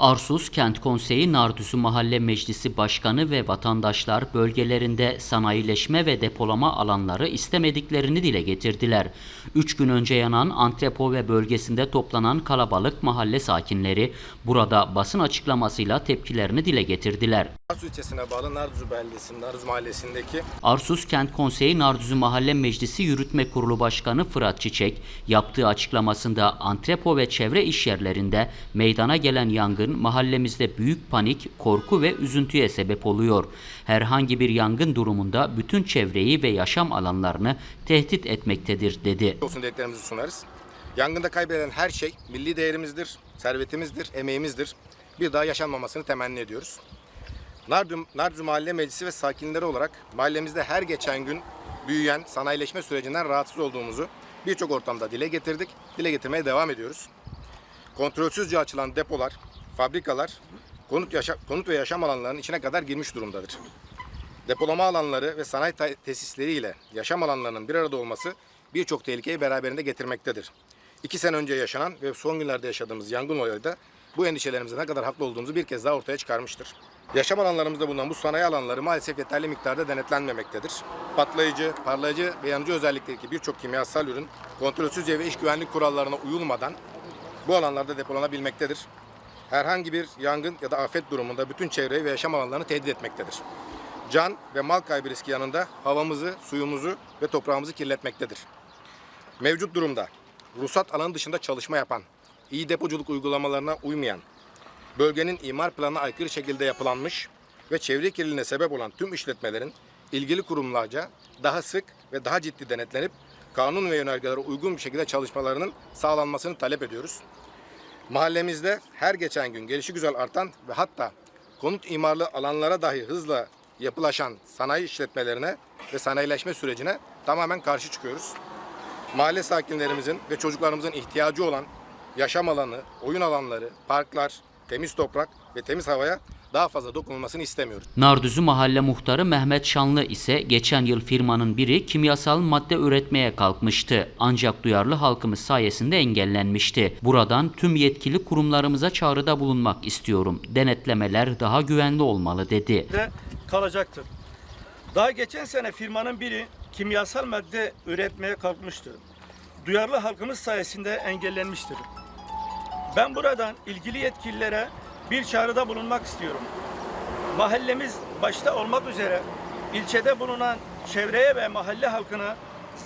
Arsuz Kent Konseyi Nardüzü Mahalle Meclisi Başkanı ve vatandaşlar bölgelerinde sanayileşme ve depolama alanları istemediklerini dile getirdiler. Üç gün önce yanan Antrepo ve bölgesinde toplanan kalabalık mahalle sakinleri burada basın açıklamasıyla tepkilerini dile getirdiler. Arsu ilçesine bağlı Narduzu beldesinin Narduzu mahallesindeki Arsuz Kent Konseyi Nardüzü Mahalle Meclisi Yürütme Kurulu Başkanı Fırat Çiçek yaptığı açıklamasında antrepo ve çevre işyerlerinde meydana gelen yangın mahallemizde büyük panik, korku ve üzüntüye sebep oluyor. Herhangi bir yangın durumunda bütün çevreyi ve yaşam alanlarını tehdit etmektedir dedi. olsun dileklerimizi sunarız. Yangında kaybedilen her şey milli değerimizdir, servetimizdir, emeğimizdir. Bir daha yaşanmamasını temenni ediyoruz. Nardu, Narduzu Mahalle Meclisi ve sakinleri olarak mahallemizde her geçen gün büyüyen sanayileşme sürecinden rahatsız olduğumuzu birçok ortamda dile getirdik. Dile getirmeye devam ediyoruz. Kontrolsüzce açılan depolar, fabrikalar konut, yaşa, konut ve yaşam alanlarının içine kadar girmiş durumdadır. Depolama alanları ve sanayi te- tesisleriyle yaşam alanlarının bir arada olması birçok tehlikeyi beraberinde getirmektedir. İki sene önce yaşanan ve son günlerde yaşadığımız yangın olayı da bu endişelerimizde ne kadar haklı olduğumuzu bir kez daha ortaya çıkarmıştır. Yaşam alanlarımızda bulunan bu sanayi alanları maalesef yeterli miktarda denetlenmemektedir. Patlayıcı, parlayıcı ve yanıcı özellikteki birçok kimyasal ürün kontrolsüzce ve iş güvenlik kurallarına uyulmadan bu alanlarda depolanabilmektedir. Herhangi bir yangın ya da afet durumunda bütün çevreyi ve yaşam alanlarını tehdit etmektedir. Can ve mal kaybı riski yanında havamızı, suyumuzu ve toprağımızı kirletmektedir. Mevcut durumda ruhsat alanı dışında çalışma yapan, iyi depoculuk uygulamalarına uymayan, bölgenin imar planına aykırı şekilde yapılanmış ve çevre kirliliğine sebep olan tüm işletmelerin ilgili kurumlarca daha sık ve daha ciddi denetlenip kanun ve yönergelere uygun bir şekilde çalışmalarının sağlanmasını talep ediyoruz. Mahallemizde her geçen gün gelişigüzel artan ve hatta konut imarlı alanlara dahi hızla yapılaşan sanayi işletmelerine ve sanayileşme sürecine tamamen karşı çıkıyoruz. Mahalle sakinlerimizin ve çocuklarımızın ihtiyacı olan yaşam alanı, oyun alanları, parklar, temiz toprak ve temiz havaya daha fazla dokunulmasını istemiyoruz. Nardüzü Mahalle Muhtarı Mehmet Şanlı ise geçen yıl firmanın biri kimyasal madde üretmeye kalkmıştı. Ancak duyarlı halkımız sayesinde engellenmişti. Buradan tüm yetkili kurumlarımıza çağrıda bulunmak istiyorum. Denetlemeler daha güvenli olmalı dedi. de kalacaktır. Daha geçen sene firmanın biri kimyasal madde üretmeye kalkmıştı. Duyarlı halkımız sayesinde engellenmiştir. Ben buradan ilgili yetkililere bir çağrıda bulunmak istiyorum. Mahallemiz başta olmak üzere ilçede bulunan çevreye ve mahalle halkına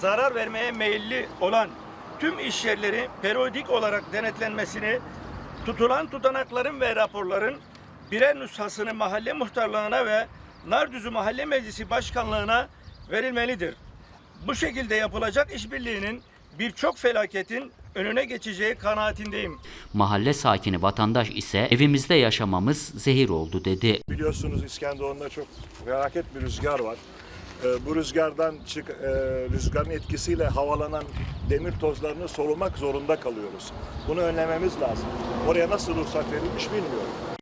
zarar vermeye meyilli olan tüm iş yerleri periyodik olarak denetlenmesini, tutulan tutanakların ve raporların birer nüshasını mahalle muhtarlığına ve Nardüzü Mahalle Meclisi Başkanlığına verilmelidir. Bu şekilde yapılacak işbirliğinin birçok felaketin önüne geçeceği kanaatindeyim. Mahalle sakini vatandaş ise evimizde yaşamamız zehir oldu dedi. Biliyorsunuz İskenderun'da çok felaket bir rüzgar var. Ee, bu rüzgardan çık, e, rüzgarın etkisiyle havalanan demir tozlarını solumak zorunda kalıyoruz. Bunu önlememiz lazım. Oraya nasıl ruhsat verilmiş bilmiyorum.